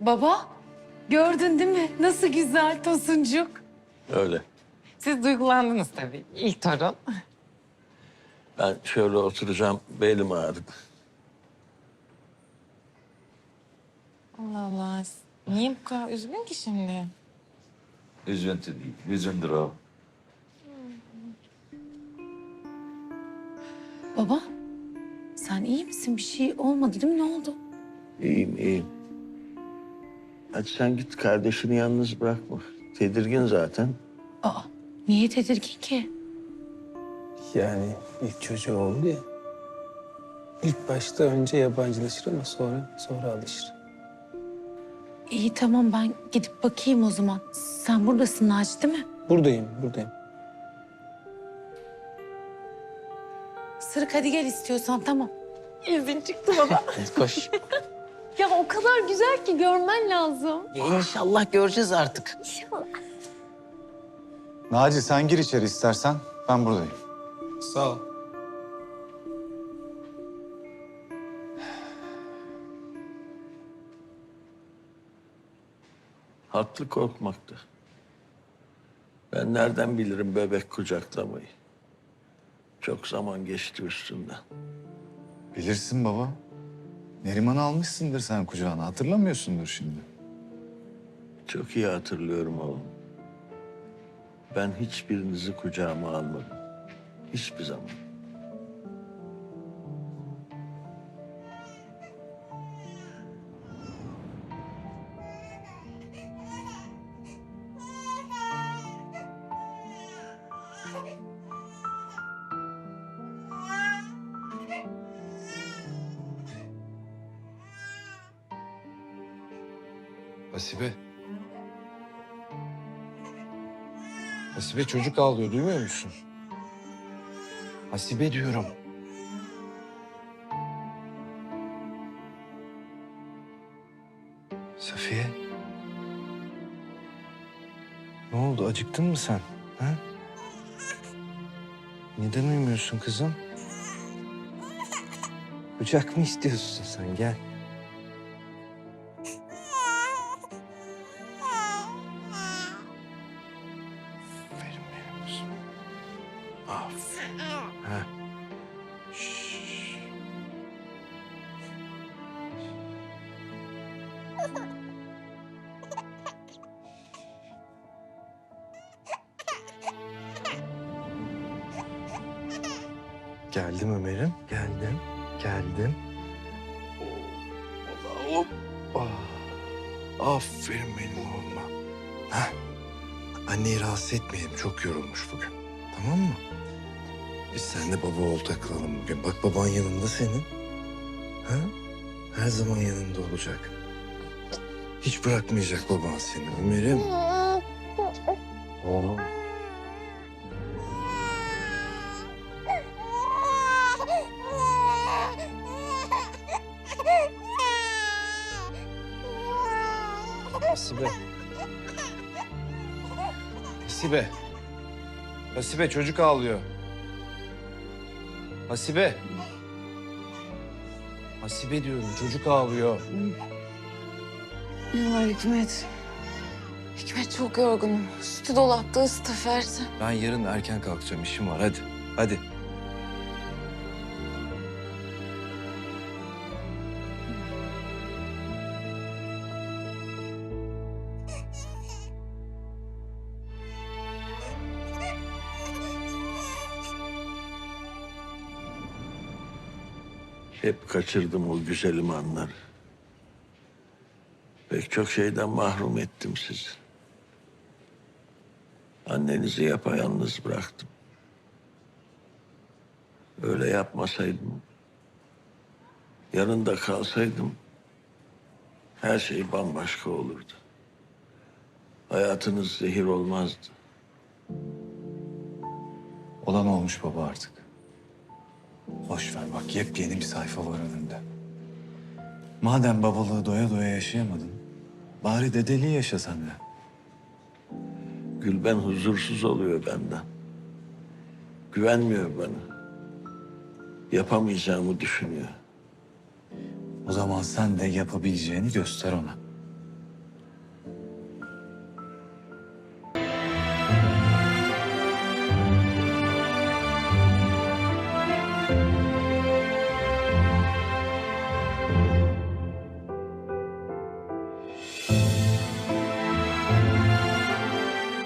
Baba, gördün değil mi? Nasıl güzel Tosuncuk. Öyle. Siz duygulandınız tabii. İlk torun. Ben şöyle oturacağım, belim ağrıdı. Allah Allah. Niye bu kadar üzgün ki şimdi? Üzüntü değil, hüzündür o. Baba, sen iyi misin? Bir şey olmadı değil mi? Ne oldu? İyiyim, iyiyim. Hadi sen git kardeşini yalnız bırakma. Tedirgin zaten. Aa, niye tedirgin ki? Yani ilk çocuğu oldu ya. İlk başta önce yabancılaşır ama sonra sonra alışır. İyi tamam ben gidip bakayım o zaman. Sen buradasın Naci değil mi? Buradayım, buradayım. Sırık hadi gel istiyorsan tamam. İzin çıktı baba. Hadi koş. Ya o kadar güzel ki görmen lazım. İnşallah göreceğiz artık. Naci sen gir içeri istersen. Ben buradayım. Sağ ol. Haklı korkmakta. Ben nereden bilirim bebek kucaklamayı? Çok zaman geçti üstünden. Bilirsin baba. Neriman'ı almışsındır sen kucağına. Hatırlamıyorsundur şimdi. Çok iyi hatırlıyorum oğlum. Ben hiçbirinizi kucağıma almadım. Hiçbir zaman. Hasibe. Hasibe çocuk ağlıyor duymuyor musun? Hasibe diyorum. Safiye. Ne oldu acıktın mı sen? Ha? Neden uyumuyorsun kızım? Kucak mı istiyorsun sen gel. Geldim Ömer'im. Geldim. Geldim. Allah hoppa. Aferin benim oğluma. Ha. Anneyi rahatsız etmeyelim. Çok yorulmuş bugün. Tamam mı? Biz seninle baba oğul takılalım bugün. Bak baban yanında senin. Ha? Her zaman yanında olacak. Hiç bırakmayacak baban seni Ömer'im. Oğlum. Hasibe. Hasibe. Hasibe çocuk ağlıyor. Hasibe. Hasibe diyorum çocuk ağlıyor. Ne var Hikmet? Hikmet çok yorgunum. Sütü dolapta ısıt versen. Ben yarın erken kalkacağım işim var hadi. Hadi. Hep kaçırdım o güzelim anları. Pek çok şeyden mahrum ettim sizi. Annenizi yapayalnız bıraktım. Öyle yapmasaydım, yanında kalsaydım her şey bambaşka olurdu. Hayatınız zehir olmazdı. Olan olmuş baba artık. Boş ver bak yepyeni bir sayfa var önünde. Madem babalığı doya doya yaşayamadın, bari dedeliği yaşa sen de. Gülben huzursuz oluyor benden. Güvenmiyor bana. Yapamayacağımı düşünüyor. O zaman sen de yapabileceğini göster ona. Bye.